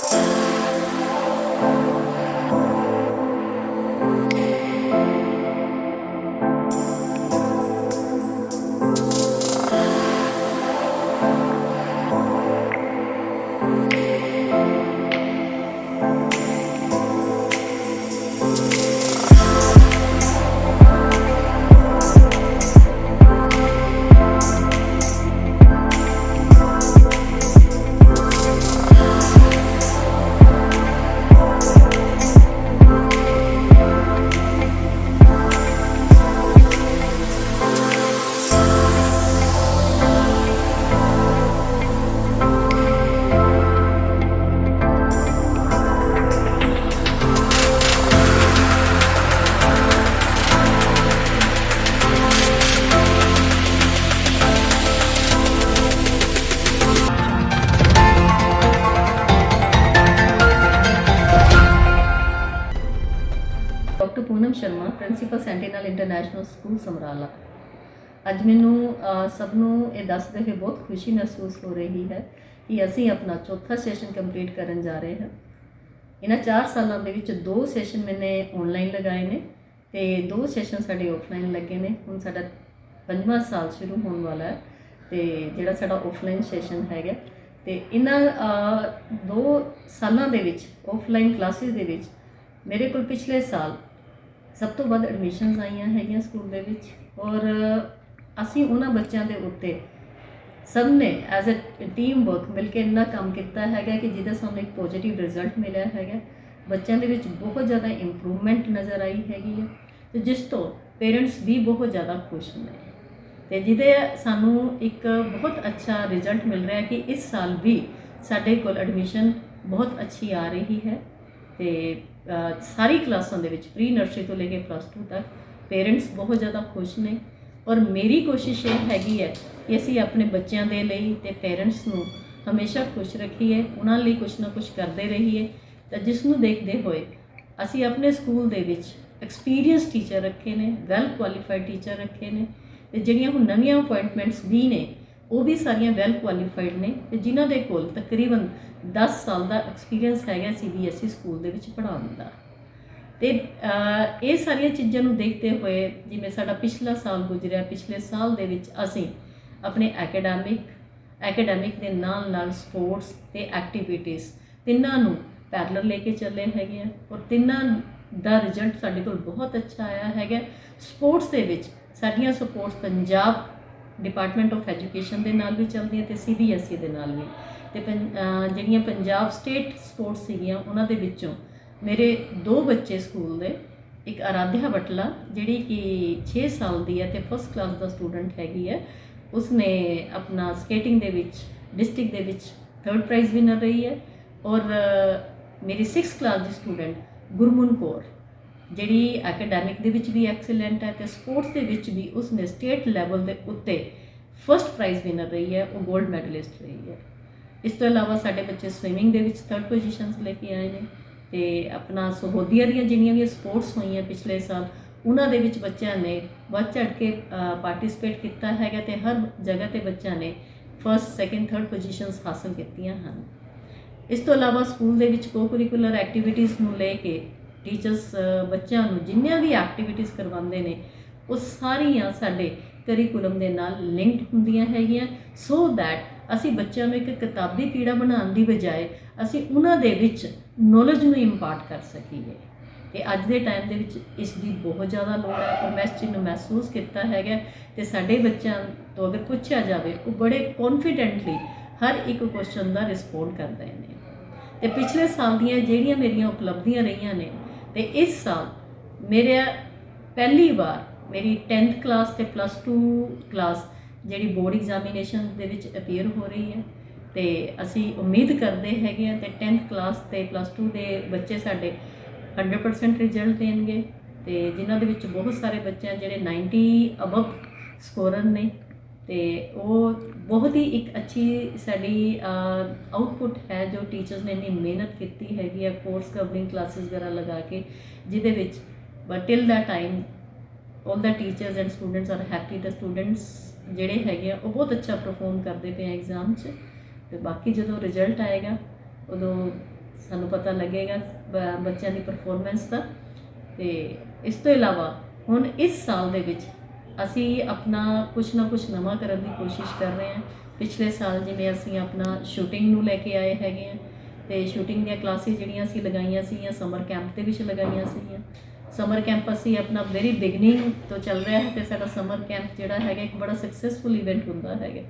Doctor international school Samrala. ਅੱਜ ਮੈਨੂੰ ਸਭ ਨੂੰ ਇਹ ਦੱਸਦੇ ਹੋਏ ਬਹੁਤ ਖੁਸ਼ੀ ਮਹਿਸੂਸ ਹੋ ਰਹੀ ਹੈ ਕਿ ਅਸੀਂ ਆਪਣਾ ਚੌਥਾ ਸੈਸ਼ਨ ਕੰਪਲੀਟ ਕਰਨ ਜਾ ਰਹੇ ਹਾਂ। ਇਹਨਾਂ 4 ਸਾਲਾਂ ਦੇ ਵਿੱਚ ਦੋ ਸੈਸ਼ਨ ਮੈਨੇ ਆਨਲਾਈਨ ਲਗਾਏ ਨੇ ਤੇ ਦੋ ਸੈਸ਼ਨ ਸਾਡੇ ਆਫਲਾਈਨ ਲੱਗੇ ਨੇ। ਹੁਣ ਸਾਡਾ ਪੰਜਵਾਂ ਸਾਲ ਸ਼ੁਰੂ ਹੋਣ ਵਾਲਾ ਹੈ ਤੇ ਜਿਹੜਾ ਸਾਡਾ ਆਫਲਾਈਨ ਸੈਸ਼ਨ ਹੈਗਾ। ਤੇ ਇਹਨਾਂ ਦੋ ਸਾਲਾਂ ਦੇ ਵਿੱਚ ਆਫਲਾਈਨ ਕਲਾਸਿਸ ਦੇ ਵਿੱਚ ਮੇਰੇ ਕੋਲ ਪਿਛਲੇ ਸਾਲ ਸਭ ਤੋਂ ਵੱਧ ਐਡਮਿਸ਼ਨਸ ਆਈਆਂ ਹੈਗੀਆਂ ਸਕੂਲ ਦੇ ਵਿੱਚ ਔਰ ਅਸੀਂ ਉਹਨਾਂ ਬੱਚਿਆਂ ਦੇ ਉੱਤੇ ਸਭ ਨੇ ਐਜ਼ ਅ ਟੀਮ ਵਰਕ ਮਿਲ ਕੇ ਇੰਨਾ ਕੰਮ ਕੀਤਾ ਹੈਗਾ ਕਿ ਜਿਹਦਾ ਸਾਨੂੰ ਇੱਕ ਪੋਜ਼ਿਟਿਵ ਰਿਜ਼ਲਟ ਮਿਲਿਆ ਹੈਗਾ। ਬੱਚਿਆਂ ਦੇ ਵਿੱਚ ਬਹੁਤ ਜ਼ਿਆਦਾ ਇੰਪਰੂਵਮੈਂਟ ਨਜ਼ਰ ਆਈ ਹੈਗੀ ਹੈ ਤੇ ਜਿਸ ਤੋਂ ਪੇਰੈਂਟਸ ਵੀ ਬਹੁਤ ਜ਼ਿਆਦਾ ਖੁਸ਼ ਨੇ ਤੇ ਜਿਹਦੇ ਸਾਨੂੰ ਇੱਕ ਬਹੁਤ ਅੱਛਾ ਰਿਜ਼ਲਟ ਮਿਲ ਰਿਹਾ ਕਿ ਇਸ ਸਾਲ ਵੀ ਸਾਡੇ ਕੋਲ ਐਡਮਿਸ਼ਨ ਬਹੁਤ ਅੱਛੀ ਆ ਰਹੀ ਹੈ ਤੇ ਸਾਰੀ ਕਲਾਸਾਂ ਦੇ ਵਿੱਚ ਪ੍ਰੀ ਨਰਸਰੀ ਤੋਂ ਲੈ ਕੇ ਪਲੱਸ 2 ਤੱਕ ਪੇਰੈਂਟਸ ਬਹੁਤ ਜ਼ਿਆਦਾ ਖੁਸ਼ ਨੇ। ਔਰ ਮੇਰੀ ਕੋਸ਼ਿਸ਼ ਇਹ ਹੈਗੀ ਹੈ ਕਿ ਅਸੀਂ ਆਪਣੇ ਬੱਚਿਆਂ ਦੇ ਲਈ ਤੇ ਪੇਰੈਂਟਸ ਨੂੰ ਹਮੇਸ਼ਾ ਖੁਸ਼ ਰੱਖੀਏ, ਉਹਨਾਂ ਲਈ ਕੁਝ ਨਾ ਕੁਝ ਕਰਦੇ ਰਹੀਏ, ਤਾਂ ਜਿਸ ਨੂੰ ਦੇਖਦੇ ਹੋਏ ਅਸੀਂ ਆਪਣੇ ਸਕੂਲ ਦੇ ਵਿੱਚ ਐਕਸਪੀਰੀਅੰਸ ਟੀਚਰ ਰੱਖੇ ਨੇ ਵੈਲ ਕੁਆਲੀਫਾਈਡ ਟੀਚਰ ਰੱਖੇ ਨੇ, ਤੇ ਜਿਹੜੀਆਂ ਹੁਣ ਨਵੀਆਂ ਅਪਾਇੰਟਮੈਂਟਸ ਵੀ ਨੇ ਉਹ ਵੀ ਸਾਰੀਆਂ ਵੈਲ ਕੁਆਲੀਫਾਈਡ ਨੇ ਤੇ ਜਿਨ੍ਹਾਂ ਦੇ ਕੋਲ ਤਕਰੀਬਨ 10 ਸਾਲ ਦਾ ਐਕਸਪੀਰੀਅੰਸ ਹੈਗਾ ਸੀਬੀਐਸਈ ਸਕੂਲ ਦੇ ਵਿੱਚ ਪੜ੍ਹਾਉਣ ਦਾ। ਤੇ ਇਹ ਸਾਰੀਆਂ ਚੀਜ਼ਾਂ ਨੂੰ ਦੇਖਦੇ ਹੋਏ ਜਿਵੇਂ ਸਾਡਾ ਪਿਛਲਾ ਸਾਲ ਗੁਜ਼ਰਿਆ, ਪਿਛਲੇ ਸਾਲ ਦੇ ਵਿੱਚ ਅਸੀਂ ਆਪਣੇ ਐਕੈਡੈਮਿਕ ਐਕੈਡੈਮਿਕ ਦੇ ਨਾਲ ਨਾਲ ਸਪੋਰਟਸ ਤੇ ਐਕਟੀਵਿਟੀਜ਼ ਤਿੰਨਾਂ ਨੂੰ ਪੈਰਲਲ ਲੈ ਕੇ ਚੱਲੇ ਹੈਗੇ ਆ ਔਰ ਤਿੰਨਾਂ ਦਾ ਰਿਜ਼ਲਟ ਸਾਡੇ ਕੋਲ ਬਹੁਤ ਅੱਛਾ ਆਇਆ ਹੈਗਾ। ਸਪੋਰਟਸ ਦੇ ਵਿੱਚ ਸਾਡੀਆਂ sports Punjab department of education ਦੇ ਨਾਲ ਵੀ ਚੱਲਦੀ ਚੱਲਦੀਆਂ ਤੇ ਸੀਬੀਐਸਈ ਦੇ ਨਾਲ ਵੀ। ਤੇ ਪੰ- ਜਿਹੜੀਆਂ ਪੰਜਾਬ ਸਟੇਟ ਸਪੋਰਟਸ ਸੀਗੀਆਂ, ਉਹਨਾਂ ਦੇ ਵਿੱਚੋਂ ਮੇਰੇ ਦੋ ਬੱਚੇ ਸਕੂਲ ਦੇ, ਇੱਕ ਆਰਾਧਿਆ ਬਟਲਾ ਜਿਹੜੀ ਕਿ 6 ਸਾਲ ਦੀ ਹੈ ਤੇ ਫਸਟ ਕਲਾਸ ਦਾ ਸਟੂਡੈਂਟ ਹੈਗੀ ਹੈ, ਉਸਨੇ ਆਪਣਾ ਸਕੇਟਿੰਗ ਦੇ ਵਿੱਚ ਡਿਸਟ੍ਰਿਕਟ ਦੇ ਵਿੱਚ ਥਰਡ ਪ੍ਰਾਈਜ਼ ਵਿਨਰ ਰਹੀ ਹੈ ਔਰ ਮੇਰੀ 6th ਕਲਾਸ ਦੀ ਸਟੂਡੈਂਟ ਗੁਰਮਨ ਕੌਰ। ਜਿਹੜੀ ਅਕੈਡੈਮਿਕ ਦੇ ਵਿੱਚ ਵੀ ਐਕਸੀਲੈਂਟ ਹੈ ਤੇ ਸਪੋਰਟਸ ਦੇ ਵਿੱਚ ਵੀ ਉਸਨੇ ਸਟੇਟ ਲੈਵਲ ਦੇ ਉੱਤੇ ਫਰਸਟ ਪ੍ਰਾਈਜ਼ ਵਿਨਰ ਰਹੀ ਹੈ, ਉਹ 골ਡ ਮੈਡਲਿਸਟ ਰਹੀ ਹੈ। ਇਸ ਤੋਂ ਇਲਾਵਾ ਸਾਡੇ ਬੱਚੇ ਸਵਿਮਿੰਗ ਦੇ ਵਿੱਚ ਥਰਡ ਪੋਜੀਸ਼ਨਸ ਲੈ ਕੇ ਆਏ ਨੇ ਤੇ ਆਪਣਾ ਸਹੋਦੀਆ ਦੀਆਂ ਜਿੰਨੀਆਂ ਵੀ ਸਪੋਰਟਸ ਹੋਈਆਂ ਪਿਛਲੇ ਸਾਲ, ਉਹਨਾਂ ਦੇ ਵਿੱਚ ਬੱਚਿਆਂ ਨੇ ਵੱਧ ਚੜ੍ਹ ਕੇ ਪਾਰਟਿਸਿਪੇਟ ਕੀਤਾ ਹੈਗਾ ਤੇ ਹਰ ਜਗ੍ਹਾ ਤੇ ਬੱਚਿਆਂ ਨੇ ਫਰਸਟ ਸੈਕਿੰਡ ਥਰਡ ਪੋਜੀਸ਼ਨਸ ਹਾਸਲ ਕੀਤੀਆਂ ਹਨ। ਇਸ ਤੋਂ ਇਲਾਵਾ ਸਕੂਲ ਦੇ ਵਿੱਚ ਕੋ-ਕਰਿਕੂਲਰ ਐਕਟੀਵਿਟੀਜ਼ ਨੂੰ ਲੈ ਕੇ ਟੀਚਰਸ ਬੱਚਿਆਂ ਨੂੰ ਜਿੰਨੀਆਂ ਵੀ ਐਕਟੀਵਿਟੀਜ਼ ਕਰਵਾਉਂਦੇ ਨੇ, ਉਹ ਸਾਰੀਆਂ ਸਾਡੇ ਕਰਿਕੂਲਮ ਦੇ ਨਾਲ ਲਿੰਕਡ ਹੁੰਦੀਆਂ ਹੈਗੀਆਂ ਸੋ ਦੈਟ ਅਸੀਂ ਬੱਚਿਆਂ ਨੂੰ ਇੱਕ ਕਿਤਾਬੀ ਕੀੜਾ ਬਣਾਉਣ ਦੀ ਬਜਾਏ ਅਸੀਂ ਉਹਨਾਂ ਦੇ ਵਿੱਚ ਨੌਲੇਜ ਨੂੰ ਇੰਪਾਰਟ ਕਰ ਸਕੀਏ। ਤੇ ਅੱਜ ਦੇ ਟਾਈਮ ਦੇ ਵਿੱਚ ਇਸ ਦੀ ਬਹੁਤ ਜ਼ਿਆਦਾ ਲੋੜ ਹੈ ਔਰ ਮੈਂ ਇਸ ਚੀਜ਼ ਨੂੰ ਮਹਿਸੂਸ ਕੀਤਾ ਹੈਗਾ ਤੇ ਸਾਡੇ ਬੱਚਿਆਂ ਤੋਂ ਅਗਰ ਪੁੱਛਿਆ ਜਾਵੇ, ਉਹ ਬੜੇ ਕੌਨਫੀਡੈਂਟਲੀ ਹਰ ਇੱਕ ਕੁਐਸਚਨ ਦਾ ਰਿਸਪੌਂਡ ਕਰਦੇ ਨੇ। ਤੇ ਪਿਛਲੇ ਸਾਲ ਦੀਆਂ ਜਿਹੜੀਆਂ ਮੇਰੀਆਂ ਉਪਲਬਧੀਆਂ ਰਹੀਆਂ ਨੇ ਤੇ ਇਸ ਸਾਲ ਮੇਰੇ ਪਹਿਲੀ ਵਾਰ ਮੇਰੀ 10th ਕਲਾਸ ਤੇ ਪਲੱਸ 2 ਕਲਾਸ ਜਿਹੜੀ ਬੋਰਡ ਐਗਜ਼ਾਮੀਨੇਸ਼ਨ ਦੇ ਵਿੱਚ ਅਪੀਅਰ ਹੋ ਰਹੀ ਹੈ ਤੇ ਅਸੀਂ ਉਮੀਦ ਕਰਦੇ ਹੈਗੇ ਆ ਤੇ 10th ਕਲਾਸ ਤੇ ਪਲੱਸ 2 ਦੇ ਬੱਚੇ ਸਾਡੇ 100% ਰਿਜ਼ਲਟ ਦੇਣਗੇ ਤੇ ਜਿਨ੍ਹਾਂ ਦੇ ਵਿੱਚ ਬਹੁਤ ਸਾਰੇ ਬੱਚੇ ਆ ਜਿਹੜੇ 90 ਅਬਵ ਸਕੋਰਰ ਨੇ ਤੇ ਉਹ ਬਹੁਤ ਹੀ ਇੱਕ ਅੱਛੀ ਸਾਡੀ ਆਊਟਪੁੱਟ ਹੈ ਜੋ ਟੀਚਰਸ ਨੇ ਇੰਨੀ ਮਿਹਨਤ ਕੀਤੀ ਹੈਗੀ ਆ ਕੋਰਸ ਕਵਰਿੰਗ ਕਲਾਸਿਸ ਵਗੈਰਾ ਲਗਾ ਕੇ, ਜਿਹਦੇ ਵਿੱਚ but till the time all the teachers and students are happy the students ਜਿਹੜੇ ਹੈਗੇ ਆ, ਉਹ ਬਹੁਤ ਅੱਛਾ ਪਰਫਾਰਮ ਕਰਦੇ ਪਏ ਆ ਐਗਜ਼ਾਮ 'ਚ ਤੇ ਬਾਕੀ ਜਦੋਂ ਰਿਜ਼ਲਟ ਆਏਗਾ, ਉਦੋਂ ਸਾਨੂੰ ਪਤਾ ਲੱਗੇਗਾ ਬ- ਬੱਚਿਆਂ ਦੀ ਪਰਫਾਰਮੈਂਸ ਦਾ ਤੇ ਇਸ ਤੋਂ ਇਲਾਵਾ ਹੁਣ ਇਸ ਸਾਲ ਦੇ ਵਿੱਚ ਅਸੀਂ ਆਪਣਾ ਕੁਝ ਨਾ ਕੁਝ ਨਵਾਂ ਕਰਨ ਦੀ ਕੋਸ਼ਿਸ਼ ਕਰ ਰਹੇ ਹਾਂ। ਪਿਛਲੇ ਸਾਲ ਜਿਵੇਂ ਅਸੀਂ ਆਪਣਾ ਸ਼ੂਟਿੰਗ ਨੂੰ ਲੈ ਕੇ ਆਏ ਹੈਗੇ ਆ ਤੇ ਸ਼ੂਟਿੰਗ ਦੀਆਂ ਕਲਾਸਿਸ ਜਿਹੜੀਆਂ ਅਸੀਂ ਲਗਾਈਆਂ ਸੀਗੀਆਂ ਸਮਰ ਕੈਂਪ ਦੇ ਵਿੱਚ ਲਗਾਈਆਂ ਸੀਗੀਆਂ। ਸਮਰ ਕੈਂਪ ਅਸੀਂ ਆਪਣਾ ਵੈਰੀ ਬਿਗਨਿੰਗ ਤੋਂ ਚੱਲ ਰਿਹਾ ਹੈ ਤੇ ਸਾਡਾ ਸਮਰ ਕੈਂਪ ਜਿਹੜਾ ਹੈਗਾ ਇੱਕ ਬੜਾ ਸਕਸੈਸਫੁਲ ਇਵੈਂਟ ਹੁੰਦਾ ਹੈਗਾ।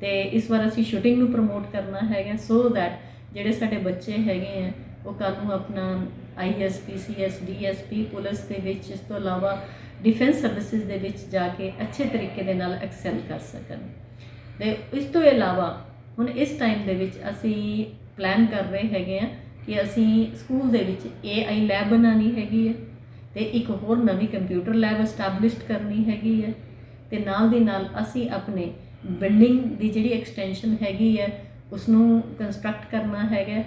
ਤੇ ਇਸ ਵਾਰ ਅਸੀਂ ਸ਼ੂਟਿੰਗ ਨੂੰ ਪ੍ਰਮੋਟ ਕਰਨਾ ਹੈਗਾ। ਸੋ ਦੈਟ ਜਿਹੜੇ ਸਾਡੇ ਬੱਚੇ ਹੈਗੇ ਆ ਉਹ ਕੱਲ੍ਹ ਨੂੰ ਆਪਣਾ ਆਈਐਸ ਪੀਸੀਐਸ ਡੀਐਸਪੀ ਪੁਲਿਸ ਦੇ ਵਿੱਚ ਇਸ ਤੋਂ ਇਲਾਵਾ ਡਿਫੈਂਸ ਸਰਵਿਸਿਜ਼ ਦੇ ਵਿੱਚ ਜਾ ਕੇ ਅੱਛੇ ਤਰੀਕੇ ਦੇ ਨਾਲ ਐਕਸੈਲ ਕਰ ਸਕਣ। ਤੇ ਇਸ ਤੋਂ ਇਲਾਵਾ ਹੁਣ ਇਸ ਟਾਈਮ ਦੇ ਵਿੱਚ ਅਸੀਂ ਪਲਾਨ ਕਰ ਰਹੇ ਹੈਗੇ ਆ ਕਿ ਅਸੀਂ ਸਕੂਲ ਦੇ ਵਿੱਚ AI ਲੈਬ ਬਣਾਉਣੀ ਹੈਗੀ ਹੈ ਤੇ ਇੱਕ ਹੋਰ ਨਵੀਂ ਕੰਪਿਊਟਰ ਲੈਬ ਐਸਟੈਬਲਿਸ਼ਡ ਕਰਨੀ ਹੈਗੀ ਹੈ ਤੇ ਨਾਲ ਦੀ ਨਾਲ ਅਸੀਂ ਆਪਣੇ ਬਿਲਡਿੰਗ ਦੀ ਜਿਹੜੀ ਐਕਸਟੈਂਸ਼ਨ ਹੈਗੀ ਹੈ ਉਸ ਨੂੰ ਕੰਸਟਰਕਟ ਕਰਨਾ ਹੈਗਾ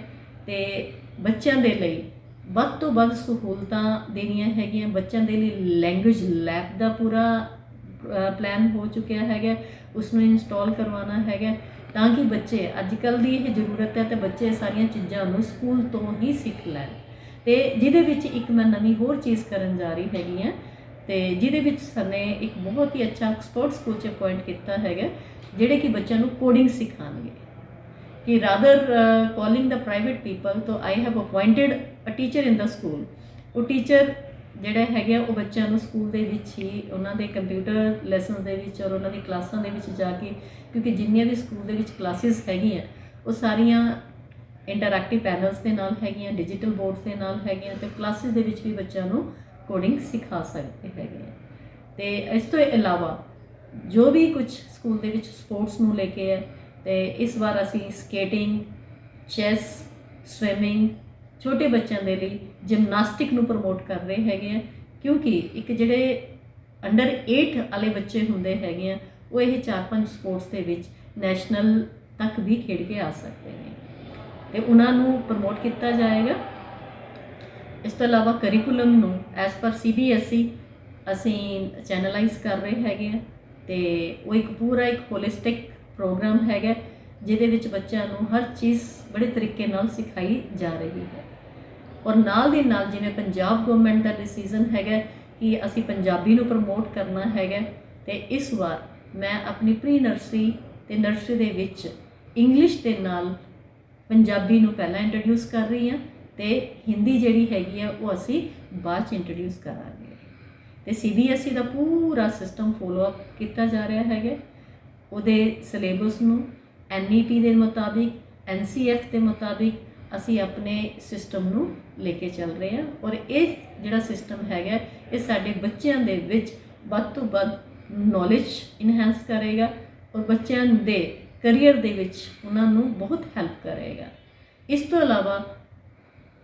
ਤੇ ਬੱਚਿਆਂ ਦੇ ਲਈ ਵੱਧ ਤੋਂ ਵੱਧ ਸਹੂਲਤਾਂ ਦੇਣੀਆਂ ਹੈਗੀਆਂ, ਬੱਚਿਆਂ ਦੇ ਲਈ ਲੈਂਗੁਏਜ ਲੈਬ ਦਾ ਪੂਰਾ ਪਲਾਨ ਹੋ ਚੁੱਕਿਆ ਹੈਗਾ ਉਸ ਨੂੰ ਇੰਸਟਾਲ ਕਰਵਾਉਣਾ ਹੈਗਾ, ਤਾਂ ਕਿ ਬੱਚੇ ਅੱਜ ਕੱਲ ਦੀ ਇਹ ਜ਼ਰੂਰਤ ਹੈ ਤੇ ਬੱਚੇ ਸਾਰੀਆਂ ਚੀਜ਼ਾਂ ਨੂੰ ਸਕੂਲ ਤੋਂ ਹੀ ਸਿੱਖ ਲੈਣ। ਤੇ ਜਿਹਦੇ ਵਿੱਚ ਇੱਕ ਮੈਂ ਨਵੀਂ ਹੋਰ ਚੀਜ਼ ਕਰਨ ਜਾ ਰਹੀ ਹੈਗੀ ਆ ਤੇ ਜਿਹਦੇ ਵਿੱਚ ਸਾਨੇ ਇੱਕ ਬਹੁਤ ਹੀ ਅੱਛਾ ਐਕਸਪਰਟ ਸਕੂਲ ਚ ਅਪਾਇੰਟ ਕੀਤਾ ਹੈਗਾ, ਜਿਹੜੇ ਕਿ ਬੱਚਿਆਂ ਨੂੰ ਕੋਡਿੰਗ ਸਿਖਾਉਣਗੇ ਕਿ rather calling the private people ਤੋਂ I have appointed a teacher in the school ਉਹ ਟੀਚਰ ਜਿਹੜਾ ਹੈਗਾ ਉਹ ਬੱਚਿਆਂ ਨੂੰ ਸਕੂਲ ਦੇ ਵਿੱਚ ਹੀ ਉਹਨਾਂ ਦੇ ਕੰਪਿਊਟਰ ਲੈਸਨਸ ਦੇ ਵਿੱਚ ਔਰ ਉਹਨਾਂ ਦੀ ਕਲਾਸਾਂ ਦੇ ਵਿੱਚ ਜਾ ਕੇ ਕਿਉਂਕਿ ਜਿੰਨੀਆਂ ਵੀ ਸਕੂਲ ਦੇ ਵਿੱਚ ਕਲਾਸਿਸ ਹੈਗੀਆਂ ਉਹ ਸਾਰੀਆਂ ਇੰਟਰੈਕਟਿਵ ਪੈਨਲਸ ਦੇ ਨਾਲ ਹੈਗੀਆਂ ਡਿਜੀਟਲ ਬੋਰਡਸ ਦੇ ਨਾਲ ਹੈਗੀਆਂ ਤੇ ਕਲਾਸਿਸ ਦੇ ਵਿੱਚ ਵੀ ਬੱਚਿਆਂ ਨੂੰ ਕੋਡਿੰਗ ਸਿਖਾ ਸਕਦੇ ਹੈਗੇ ਆ ਤੇ ਇਸ ਤੋਂ ਇਲਾਵਾ ਜੋ ਵੀ ਕੁਝ ਸਕੂਲ ਦੇ ਵਿੱਚ ਸਪੋਰਟਸ ਨੂੰ ਲੈ ਕੇ ਹੈ ਤੇ ਇਸ ਵਾਰ ਅਸੀਂ ਸਕੇਟਿੰਗ ਚੈਸ ਸਵਿਮਿੰਗ ਛੋਟੇ ਬੱਚਿਆਂ ਦੇ ਲਈ ਜਿਮਨਾਸਟਿਕ ਨੂੰ ਪ੍ਰਮੋਟ ਕਰ ਰਹੇ ਹੈਗੇ ਆ, ਕਿਉਂਕਿ ਇੱਕ ਜਿਹੜੇ ਅੰਡਰ 8 ਵਾਲੇ ਬੱਚੇ ਹੁੰਦੇ ਹੈਗੇ ਆ, ਉਹ ਇਹ ਚਾਰ ਪੰਜ ਸਪੋਰਟਸ ਦੇ ਵਿੱਚ ਨੈਸ਼ਨਲ ਤੱਕ ਵੀ ਖੇਡ ਕੇ ਆ ਸਕਦੇ ਨੇ। ਤੇ ਉਹਨਾਂ ਨੂੰ ਪ੍ਰਮੋਟ ਕੀਤਾ ਜਾਏਗਾ। ਇਸ ਤੋਂ ਇਲਾਵਾ ਕਰਿਕੂਲਮ ਨੂੰ ਐਸ ਪਰ ਸੀਬੀਐਸਈ E ਅਸੀਂ ਚੈਨਲਾਈਜ਼ ਕਰ ਰਹੇ ਹੈਗੇ ਆ, ਤੇ ਉਹ ਇੱਕ ਪੂਰਾ ਇੱਕ ਹੋਲਿਸਟਿਕ ਪ੍ਰੋਗਰਾਮ ਹੈਗਾ ਜਿਹਦੇ ਵਿੱਚ ਬੱਚਿਆਂ ਨੂੰ ਹਰ ਚੀਜ਼ ਬੜੇ ਤਰੀਕੇ ਨਾਲ ਸਿਖਾਈ ਜਾ ਰਹੀ ਹੈ। ਔਰ ਨਾਲ ਦੀ ਨਾਲ ਜਿਵੇਂ ਪੰਜਾਬ ਗਵਰਨਮੈਂਟ ਦਾ ਡਿਸੀਜਨ ਹੈਗਾ ਕਿ ਅਸੀਂ ਪੰਜਾਬੀ ਨੂੰ ਪ੍ਰਮੋਟ ਕਰਨਾ ਹੈਗਾ ਤੇ ਇਸ ਵਾਰ ਮੈਂ ਆਪਣੀ ਪ੍ਰੀ ਨਰਸਰੀ ਤੇ ਨਰਸਰੀ ਦੇ ਵਿੱਚ ਇੰਗਲਿਸ਼ ਦੇ ਨਾਲ ਪੰਜਾਬੀ ਨੂੰ ਪਹਿਲਾਂ ਇੰਟਰੋਡਿਊਸ ਕਰ ਰਹੀ ਹਾਂ ਤੇ ਹਿੰਦੀ ਜਿਹੜੀ ਹੈਗੀ ਆ, ਉਹ ਅਸੀਂ ਬਾਅਦ ਚ ਇੰਟਰੋਡਿਊਸ ਕਰਾਂਗੇ। ਤੇ ਸੀਬੀਐਸਈ E ਦਾ ਪੂਰਾ ਸਿਸਟਮ ਫੋਲੋ ਅਪ ਕੀਤਾ ਜਾ ਰਿਹਾ ਹੈਗਾ ਉਹਦੇ ਸਿਲੇਬਸ ਨੂੰ ਐਨਈਪੀ ਦੇ ਮੁਤਾਬਿਕ ਐਨਸੀਐਫ ਦੇ ਮੁਤਾਬਿਕ ਅਸੀਂ ਆਪਣੇ ਸਿਸਟਮ ਨੂੰ ਲੈ ਕੇ ਚੱਲ ਰਹੇ ਹਾਂ ਔਰ ਇਹ ਜਿਹੜਾ ਸਿਸਟਮ ਹੈਗਾ, ਇਹ ਸਾਡੇ ਬੱਚਿਆਂ ਦੇ ਵਿੱਚ ਵੱਧ ਤੋਂ ਵੱਧ ਨੌਲੇਜ ਇਨਹੈਂਸ ਕਰੇਗਾ ਔਰ ਬੱਚਿਆਂ ਦੇ ਕੈਰੀਅਰ ਦੇ ਵਿੱਚ ਉਹਨਾਂ ਨੂੰ ਬਹੁਤ ਹੈਲਪ ਕਰੇਗਾ। ਇਸ ਤੋਂ ਇਲਾਵਾ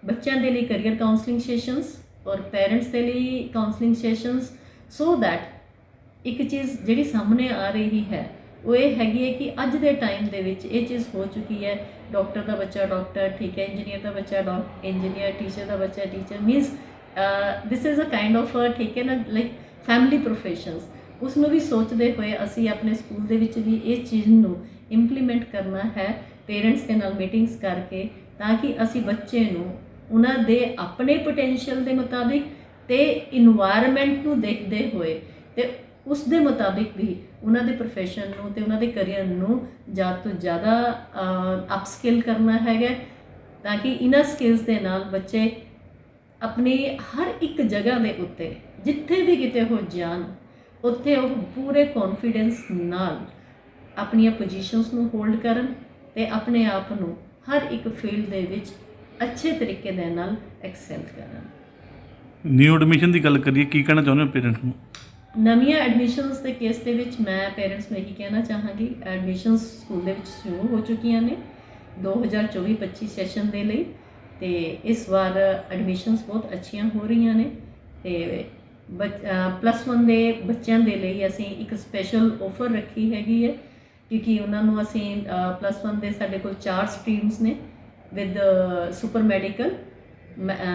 ਬੱਚਿਆਂ ਦੇ ਲਈ ਕੈਰੀਅਰ ਕਾਉਂਸਲਿੰਗ ਸੈਸ਼ਨਸ ਔਰ ਪੇਰੈਂਟਸ ਦੇ ਲਈ ਕਾਉਂਸਲਿੰਗ ਸੈਸ਼ਨਸ ਸੋ ਦੈਟ ਇੱਕ ਚੀਜ਼ ਜਿਹੜੀ ਸਾਹਮਣੇ ਆ ਰਹੀ ਹੈ ਉਹ ਇਹ ਹੈਗੀ ਹੈ ਕਿ ਅੱਜ ਦੇ ਟਾਈਮ ਦੇ ਵਿੱਚ ਇਹ ਚੀਜ਼ ਹੋ ਚੁੱਕੀ ਹੈ। ਡਾਕਟਰ ਦਾ ਬੱਚਾ ਡਾਕਟਰ ਠੀਕ ਹੈ ਇੰਜੀਨੀਅਰ ਦਾ ਬੱਚਾ ਡਾਕਟਰ ਇੰਜੀਨੀਅਰ ਟੀਚਰ ਦਾ ਬੱਚਾ teacher means this is a kind of ਠੀਕ ਹੈ ਨਾ ਲਾਈਕ ਫੈਮਿਲੀ ਪ੍ਰੋਫੈਸ਼ਨਸ ਉਸ ਨੂੰ ਵੀ ਸੋਚਦੇ ਹੋਏ ਅਸੀਂ ਆਪਣੇ ਸਕੂਲ ਦੇ ਵਿੱਚ ਵੀ ਇਹ ਚੀਜ਼ ਨੂੰ ਇੰਪਲੀਮੈਂਟ ਕਰਨਾ ਹੈ ਪੇਰੈਂਟਸ ਦੇ ਨਾਲ ਮੀਟਿੰਗਸ ਕਰਕੇ, ਤਾਂ ਕਿ ਅਸੀਂ ਬੱਚੇ ਨੂੰ ਉਹਨਾਂ ਦੇ ਆਪਣੇ ਪੋਟੈਂਸ਼ੀਅਲ ਦੇ ਮੁਤਾਬਿਕ ਤੇ ਇਨਵਾਇਰਨਮੈਂਟ ਨੂੰ ਦੇਖਦੇ ਹੋਏ ਤੇ ਉਸ ਦੇ ਮੁਤਾਬਿਕ ਵੀ ਉਹਨਾਂ ਦੇ profession ਨੂੰ ਤੇ ਉਹਨਾਂ ਦੇ ਕੈਰੀਅਰ ਨੂੰ ਜ਼ਿਆਦਾ ਤੋਂ ਜ਼ਿਆਦਾ ਅਪਸਕਿਲ ਕਰਨਾ ਹੈਗਾ ਤਾਂ ਕਿ ਇਹਨਾਂ ਸਕਿੱਲਸ ਦੇ ਨਾਲ ਬੱਚੇ ਆਪਣੀ ਹਰ ਇੱਕ ਜਗ੍ਹਾ ਦੇ ਉੱਤੇ, ਜਿੱਥੇ ਵੀ ਕਿਤੇ ਹੋ ਜਾਣ, ਉੱਥੇ ਉਹ ਪੂਰੇ ਕੌਨਫੀਡੈਂਸ ਨਾਲ ਆਪਣੀਆਂ ਪੋਜੀਸ਼ਨਸ ਨੂੰ ਹੋਲਡ ਕਰਨ ਤੇ ਆਪਣੇ ਆਪ ਨੂੰ ਹਰ ਇੱਕ ਫੀਲਡ ਦੇ ਵਿੱਚ ਅੱਛੇ ਤਰੀਕੇ ਦੇ ਨਾਲ ਐਕਸੈਲ ਕਰਨ। ਨਿਊ ਐਡਮਿਸ਼ਨ ਦੀ ਗੱਲ ਕਰੀਏ, ਕੀ ਕਹਿਣਾ ਚਾਹੁੰਦੇ ਹੋ ਪੇਰੈਂਟਸ ਨੂੰ? ਨਵੀਆਂ ਐਡਮਿਸ਼ਨਸ ਦੇ ਕੇਸ ਦੇ ਵਿੱਚ ਮੈਂ ਪੇਰੈਂਟਸ ਨੂੰ ਇਹੀ ਕਹਿਣਾ ਚਾਹਾਂਗੀ ਐਡਮਿਸ਼ਨਸ ਸਕੂਲ ਦੇ ਵਿੱਚ ਸ਼ੁਰੂ ਹੋ ਚੁੱਕੀਆਂ ਨੇ 2024-25 ਸੈਸ਼ਨ ਦੇ ਲਈ ਤੇ ਇਸ ਵਾਰ ਐਡਮਿਸ਼ਨਸ ਬਹੁਤ ਅੱਛੀਆਂ ਹੋ ਰਹੀਆਂ ਨੇ ਤੇ ਪਲੱਸ 1 ਦੇ ਬੱਚਿਆਂ ਦੇ ਲਈ ਅਸੀਂ ਇੱਕ ਸਪੈਸ਼ਲ ਆਫਰ ਰੱਖੀ ਹੈਗੀ ਹੈ, ਕਿਉਂਕਿ ਉਹਨਾਂ ਨੂੰ ਅਸੀਂ ਪਲੱਸ 1 ਦੇ ਸਾਡੇ ਕੋਲ ਚਾਰ ਸਟਰੀਮਸ ਨੇ with super medical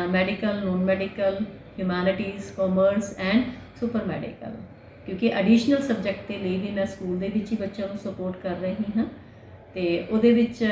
medical non medical humanities commerce and super medical ਕਿਉਂਕਿ ਐਡੀਸ਼ਨਲ ਸਬਜੈਕਟ ਦੇ ਲਈ ਵੀ ਮੈਂ ਸਕੂਲ ਦੇ ਵਿੱਚ ਹੀ ਬੱਚਿਆਂ ਨੂੰ ਸਪੋਰਟ ਕਰ ਰਹੀ ਹਾਂ। ਤੇ ਉਹਦੇ ਵਿੱਚ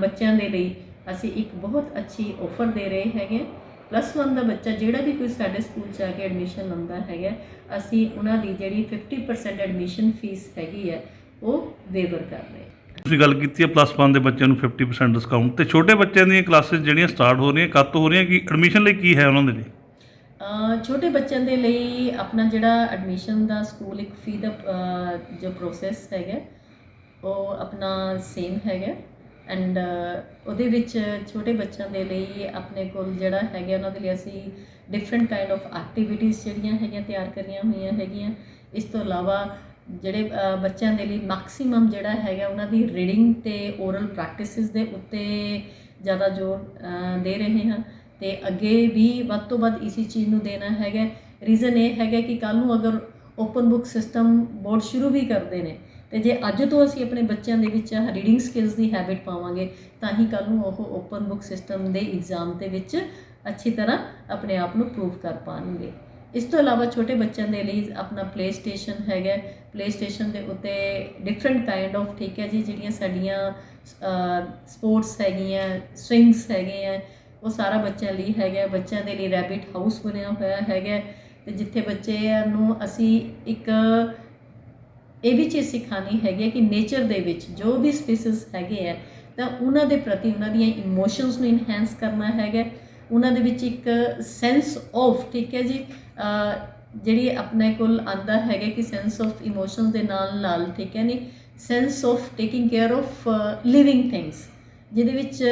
ਬੱਚਿਆਂ ਦੇ ਲਈ ਅਸੀਂ ਇੱਕ ਬਹੁਤ ਅੱਛੀ ਆਫਰ ਦੇ ਰਹੇ ਹੈਗੇ। ਪਲੱਸ 1 ਦਾ ਬੱਚਾ ਜਿਹੜਾ ਵੀ ਕੋਈ ਸਾਡੇ ਸਕੂਲ ਚ ਆ ਕੇ ਐਡਮਿਸ਼ਨ ਲੈਂਦਾ ਹੈਗਾ, ਅਸੀਂ ਉਹਨਾਂ ਦੀ ਜਿਹੜੀ 50% ਐਡਮਿਸ਼ਨ ਫੀਸ ਹੈਗੀ ਹੈ, ਉਹ ਵੇਵਰ ਕਰ ਰਹੇ ਤੁਸੀਂ ਗੱਲ ਕੀਤੀ ਹੈ ਪਲੱਸ 1 ਦੇ ਬੱਚਿਆਂ ਨੂੰ 50% ਡਿਸਕਾਊਂਟ ਤੇ ਛੋਟੇ ਬੱਚਿਆਂ ਦੀਆਂ ਕਲਾਸਿਸ ਜਿਹੜੀਆਂ ਸਟਾਰਟ ਹੋ ਰਹੀਆਂ ਕਦ ਤੋਂ ਹੋ ਰਹੀਆਂ, ਕਿ ਐਡਮਿਸ਼ਨ ਲਈ ਕੀ ਹੈ ਉਹਨਾਂ ਦੇ ਲਈ? ਛੋਟੇ ਬੱਚਿਆਂ ਦੇ ਲਈ ਆਪਣਾ ਜਿਹੜਾ ਐਡਮਿਸ਼ਨ ਦਾ ਸਕੂਲ ਇੱਕ ਫੀ ਦਾ ਜੋ ਪ੍ਰੋਸੈਸ ਹੈਗਾ, ਉਹ ਆਪਣਾ ਸੇਮ ਹੈਗਾ। ਐਂਡ ਉਹਦੇ ਵਿੱਚ ਛੋਟੇ ਬੱਚਿਆਂ ਦੇ ਲਈ ਆਪਣੇ ਕੋਲ ਜਿਹੜਾ ਹੈਗਾ, ਉਹਨਾਂ ਦੇ ਲਈ ਅਸੀਂ ਡਿਫਰੈਂਟ ਕਾਈਂਡ ਆਫ ਐਕਟੀਵਿਟੀਜ਼ ਜਿਹੜੀਆਂ ਹੈਗੀਆਂ, ਤਿਆਰ ਕਰੀਆਂ ਹੋਈਆਂ ਹੈਗੀਆਂ। ਇਸ ਤੋਂ ਇਲਾਵਾ ਜਿਹੜੇ ਬੱਚਿਆਂ ਦੇ ਲਈ ਮੈਕਸਿਮਮ ਜਿਹੜਾ ਹੈਗਾ, ਉਹਨਾਂ ਦੀ ਰੀਡਿੰਗ ਤੇ ਓਰਲ ਪ੍ਰੈਕਟਿਸਿਸ ਦੇ ਉੱਤੇ ਜ਼ਿਆਦਾ ਜ਼ੋਰ ਦੇ ਰਹੇ ਹਾਂ। ਤੇ ਅੱਗੇ ਵੀ ਵੱਧ ਤੋਂ ਵੱਧ ਇਸੀ ਚੀਜ਼ ਨੂੰ ਦੇਣਾ ਹੈਗਾ। ਰੀਜ਼ਨ ਇਹ ਹੈਗਾ ਕਿ ਕੱਲ ਨੂੰ ਅਗਰ ਓਪਨ ਬੁੱਕ ਸਿਸਟਮ ਬੋਰਡ ਸ਼ੁਰੂ ਵੀ ਕਰਦੇ ਨੇ, ਤੇ ਜੇ ਅੱਜ ਤੋਂ ਅਸੀਂ ਆਪਣੇ ਬੱਚਿਆਂ ਦੇ ਵਿੱਚ ਰੀਡਿੰਗ ਸਕਿੱਲਸ ਦੀ ਹੈਬਿਟ ਪਾਵਾਂਗੇ, ਤਾਂ ਹੀ ਕੱਲ ਨੂੰ ਉਹ ਓਪਨ ਬੁੱਕ ਸਿਸਟਮ ਦੇ ਐਗਜ਼ਾਮ ਦੇ ਵਿੱਚ ਅੱਛੀ ਤਰ੍ਹਾਂ ਆਪਣੇ ਆਪ ਨੂੰ ਪ੍ਰੂਵ ਕਰ ਪਾਣਗੇ। ਇਸ ਤੋਂ ਇਲਾਵਾ ਛੋਟੇ ਬੱਚਿਆਂ ਦੇ ਲਈ ਆਪਣਾ ਪਲੇ ਸਟੇਸ਼ਨ ਹੈਗਾ। ਪਲੇ ਸਟੇਸ਼ਨ ਦੇ ਉੱਤੇ ਡਿਫਰੈਂਟ ਕਾਈਂਡ ਆਫ ਠੀਕ ਹੈ ਜੀ, ਜਿਹੜੀਆਂ ਸਾਡੀਆਂ ਸਪੋਰਟਸ ਹੈਗੀਆਂ ਸਵਿੰਗਸ ਹੈਗੇ ਆ ਉਹ ਸਾਰਾ ਬੱਚਿਆਂ ਲਈ ਹੈਗਾ ਬੱਚਿਆਂ ਦੇ ਲਈ ਰੈਬਿਟ ਹਾਊਸ ਬਣਿਆ ਹੋਇਆ ਹੈਗਾ ਤੇ ਜਿੱਥੇ ਬੱਚਿਆਂ ਨੂੰ ਅਸੀਂ ਇੱਕ ਇਹ ਵੀ ਚੀਜ਼ ਸਿਖਾਣੀ ਹੈਗੀ ਹੈ ਕਿ ਨੇਚਰ ਦੇ ਵਿੱਚ ਜੋ ਵੀ ਸਪੀਸੀਜ਼ ਹੈਗੇ ਆ ਤਾਂ ਉਹਨਾਂ ਦੇ ਪ੍ਰਤੀ ਉਹਨਾਂ ਦੀਆਂ ਇਮੋਸ਼ਨਸ ਨੂੰ ਇਨਹੈਂਸ ਕਰਨਾ ਹੈਗਾ ਉਹਨਾਂ ਦੇ ਵਿੱਚ ਇੱਕ ਸੈਂਸ ਆਫ ਠੀਕ ਹੈ ਜੀ ਜਿਹੜੀ ਆਪਣੇ ਕੋਲ ਆਂਦਾ ਹੈਗਾ ਕਿ ਸੈਂਸ ਆਫ ਇਮੋਸ਼ਨਸ ਦੇ ਨਾਲ ਨਾਲ, ਠੀਕ ਹੈ ਨਹੀਂ sense of taking care of living things ਜਿਹਦੇ ਵਿੱਚ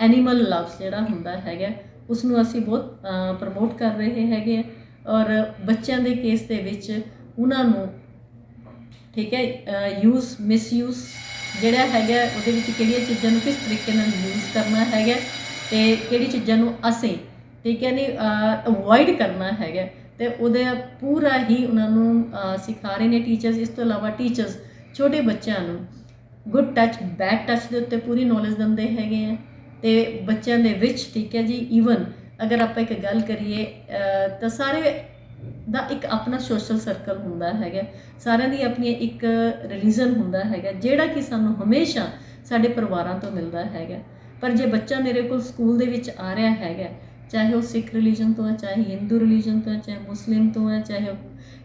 ਐਨੀਮਲ ਲਵਸ ਜਿਹੜਾ ਹੁੰਦਾ ਹੈਗਾ ਉਸ ਨੂੰ ਅਸੀਂ ਬਹੁਤ ਪ੍ਰਮੋਟ ਕਰ ਰਹੇ ਹੈਗੇ ਆ ਔਰ ਬੱਚਿਆਂ ਦੇ ਕੇਸ ਦੇ ਵਿੱਚ ਉਹਨਾਂ ਨੂੰ ਠੀਕ ਹੈ ਯੂਜ਼ ਮਿਸਯੂਜ਼ ਜਿਹੜਾ ਹੈਗਾ ਉਹਦੇ ਵਿੱਚ ਕਿਹੜੀਆਂ ਚੀਜ਼ਾਂ ਨੂੰ ਕਿਸ ਤਰੀਕੇ ਨਾਲ ਯੂਜ਼ ਕਰਨਾ ਹੈਗਾ ਤੇ ਕਿਹੜੀ ਚੀਜ਼ਾਂ ਨੂੰ ਅਸੀਂ ਠੀਕ ਹੈ ਨਹੀਂ ਅਵੋਇਡ ਕਰਨਾ ਹੈਗਾ ਤੇ ਉਹਦੇ ਪੂਰਾ ਹੀ ਉਹਨਾਂ ਨੂੰ ਸਿਖਾ ਰਹੇ ਨੇ ਟੀਚਰਸ ਇਸ ਤੋਂ ਇਲਾਵਾ ਟੀਚਰਸ ਛੋਟੇ ਬੱਚਿਆਂ ਨੂੰ ਗੁੱਡ ਟੱਚ ਬੈਡ ਟੱਚ ਦੇ ਉੱਤੇ ਪੂਰੀ ਨੌਲੇਜ ਦਿੰਦੇ ਹੈਗੇ ਆ। ਤੇ ਬੱਚਿਆਂ ਦੇ ਵਿੱਚ, ਠੀਕ ਹੈ ਜੀ ਈਵਨ ਅਗਰ ਆਪਾਂ ਇੱਕ ਗੱਲ ਕਰੀਏ ਤਾਂ ਸਾਰੇ ਦਾ ਇੱਕ ਆਪਣਾ ਸੋਸ਼ਲ ਸਰਕਲ ਹੁੰਦਾ ਹੈਗਾ। ਸਾਰਿਆਂ ਦੀ ਆਪਣੀ ਇੱਕ ਰਿਲੀਜਨ ਹੁੰਦਾ ਹੈਗਾ, ਜਿਹੜਾ ਕਿ ਸਾਨੂੰ ਹਮੇਸ਼ਾ ਸਾਡੇ ਪਰਿਵਾਰਾਂ ਤੋਂ ਮਿਲਦਾ ਹੈਗਾ। ਪਰ ਜੇ ਬੱਚਾ ਮੇਰੇ ਕੋਲ ਸਕੂਲ ਦੇ ਵਿੱਚ ਆ ਰਿਹਾ ਹੈਗਾ, ਚਾਹੇ ਉਹ ਸਿੱਖ ਰਿਲੀਜਨ ਤੋਂ ਹੈ, ਚਾਹੇ ਹਿੰਦੂ ਰਿਲੀਜਨ ਤੋਂ ਹੈ, ਚਾਹੇ ਮੁਸਲਿਮ ਤੋਂ ਹੈ, ਚਾਹੇ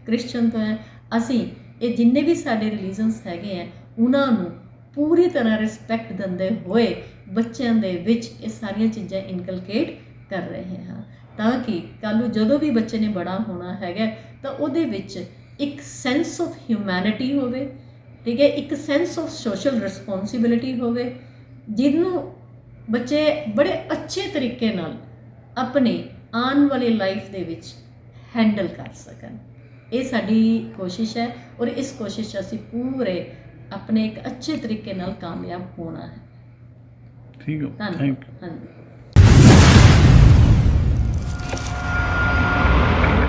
ਕ੍ਰਿਸਚੀਅਨ ਤੋਂ ਹੈ, ਅਸੀਂ ਇਹ ਜਿੰਨੇ ਵੀ ਸਾਡੇ ਰਿਲੀਜਨਸ ਹੈਗੇ ਆ ਉਹਨਾਂ ਨੂੰ ਪੂਰੀ ਤਰ੍ਹਾਂ ਰਿਸਪੈਕਟ ਦਿੰਦੇ ਹੋਏ ਬੱਚਿਆਂ ਦੇ ਵਿੱਚ ਇਹ ਸਾਰੀਆਂ ਚੀਜ਼ਾਂ ਇਨਕਲਕੇਟ ਕਰ ਰਹੇ ਹਾਂ। ਤਾਂ ਕਿ ਕੱਲ੍ਹ ਨੂੰ ਜਦੋਂ ਵੀ ਬੱਚੇ ਨੇ ਬੜਾ ਹੋਣਾ ਹੈਗਾ, ਤਾਂ ਉਹਦੇ ਵਿੱਚ ਇੱਕ ਸੈਂਸ ਆਫ ਹਿਊਮੈਨਿਟੀ ਹੋਵੇ, ਠੀਕ ਹੈ, ਇੱਕ ਸੈਂਸ ਆਫ ਸੋਸ਼ਲ ਰਿਸਪੌਂਸਿਬਿਲਿਟੀ ਹੋਵੇ, ਜਿਹਨੂੰ ਬੱਚੇ ਬੜੇ ਅੱਛੇ ਤਰੀਕੇ ਨਾਲ ਆਪਣੇ ਆਉਣ ਵਾਲੀ ਲਾਈਫ ਦੇ ਵਿੱਚ ਹੈਂਡਲ ਕਰ ਸਕਣ। ਇਹ ਸਾਡੀ ਕੋਸ਼ਿਸ਼ ਹੈ ਔਰ ਇਸ ਕੋਸ਼ਿਸ਼ 'ਚ ਅਸੀਂ ਪੂਰੇ ਆਪਣੇ ਇੱਕ ਅੱਛੇ ਤਰੀਕੇ ਨਾਲ ਕਾਮਯਾਬ ਹੋਣਾ ਹੈ। ਠੀਕ ਹੈ ਥੈਂਕ ਯੂ ਹਾਂਜੀ।